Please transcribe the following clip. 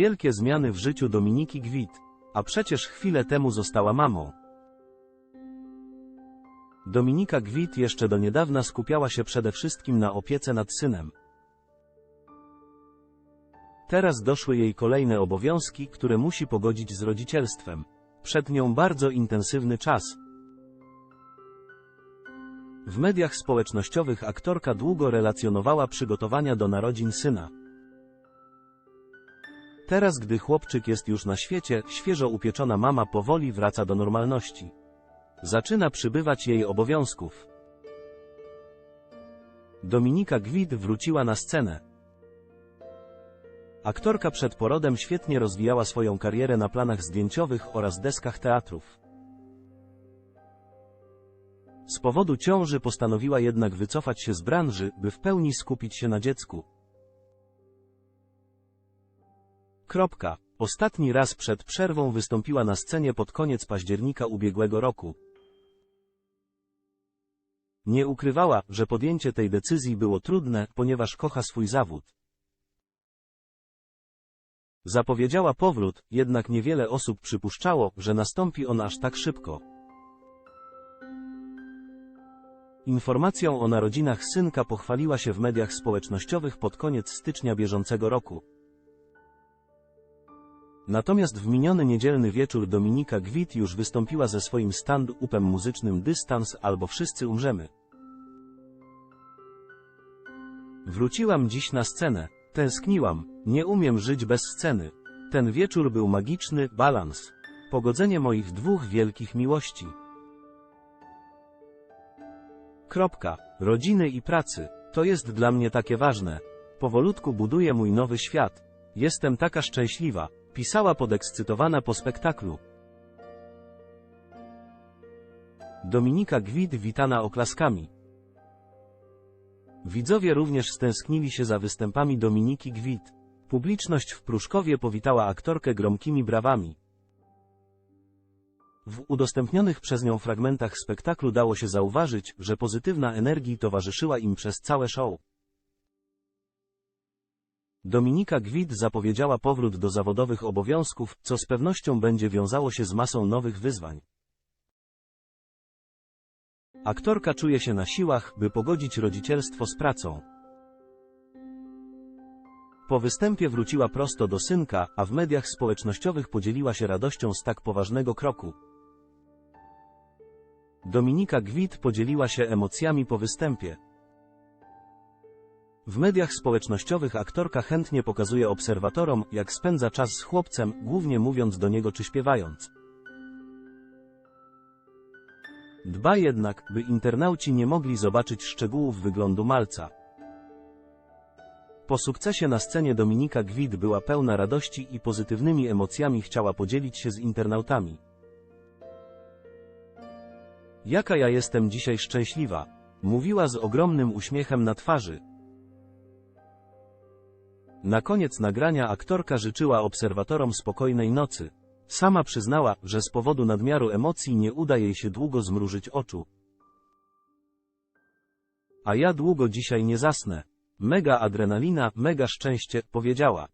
Wielkie zmiany w życiu Dominiki Gwit. A przecież chwilę temu została mamą. Dominika Gwit jeszcze do niedawna skupiała się przede wszystkim na opiece nad synem. Teraz doszły jej kolejne obowiązki, które musi pogodzić z rodzicielstwem. Przed nią bardzo intensywny czas. W mediach społecznościowych aktorka długo relacjonowała przygotowania do narodzin syna. Teraz, gdy chłopczyk jest już na świecie, świeżo upieczona mama powoli wraca do normalności. Zaczyna przybywać jej obowiązków. Dominika Gwid wróciła na scenę. Aktorka przed porodem świetnie rozwijała swoją karierę na planach zdjęciowych oraz deskach teatrów. Z powodu ciąży postanowiła jednak wycofać się z branży, by w pełni skupić się na dziecku. Kropka. Ostatni raz przed przerwą wystąpiła na scenie pod koniec października ubiegłego roku. Nie ukrywała, że podjęcie tej decyzji było trudne, ponieważ kocha swój zawód. Zapowiedziała powrót, jednak niewiele osób przypuszczało, że nastąpi on aż tak szybko. Informacją o narodzinach synka pochwaliła się w mediach społecznościowych pod koniec stycznia bieżącego roku. Natomiast w miniony niedzielny wieczór Dominika Gwit już wystąpiła ze swoim stand-upem muzycznym Dystans albo Wszyscy umrzemy. Wróciłam dziś na scenę. Tęskniłam. Nie umiem żyć bez sceny. Ten wieczór był magiczny, balans. Pogodzenie moich dwóch wielkich miłości. Kropka. Rodziny i pracy. To jest dla mnie takie ważne. Powolutku buduję mój nowy świat. Jestem taka szczęśliwa. Pisała podekscytowana po spektaklu. Dominika Gwid witana oklaskami. Widzowie również stęsknili się za występami Dominiki Gwid. Publiczność w Pruszkowie powitała aktorkę gromkimi brawami. W udostępnionych przez nią fragmentach spektaklu dało się zauważyć, że pozytywna energii towarzyszyła im przez całe show. Dominika Gwid zapowiedziała powrót do zawodowych obowiązków, co z pewnością będzie wiązało się z masą nowych wyzwań. Aktorka czuje się na siłach, by pogodzić rodzicielstwo z pracą. Po występie wróciła prosto do synka, a w mediach społecznościowych podzieliła się radością z tak poważnego kroku. Dominika Gwit podzieliła się emocjami po występie. W mediach społecznościowych aktorka chętnie pokazuje obserwatorom, jak spędza czas z chłopcem, głównie mówiąc do niego czy śpiewając. Dba jednak, by internauci nie mogli zobaczyć szczegółów wyglądu malca. Po sukcesie na scenie Dominika Gwid była pełna radości i pozytywnymi emocjami chciała podzielić się z internautami. Jaka ja jestem dzisiaj szczęśliwa, mówiła z ogromnym uśmiechem na twarzy. Na koniec nagrania aktorka życzyła obserwatorom spokojnej nocy. Sama przyznała, że z powodu nadmiaru emocji nie uda jej się długo zmrużyć oczu. A ja długo dzisiaj nie zasnę. Mega adrenalina, mega szczęście, powiedziała.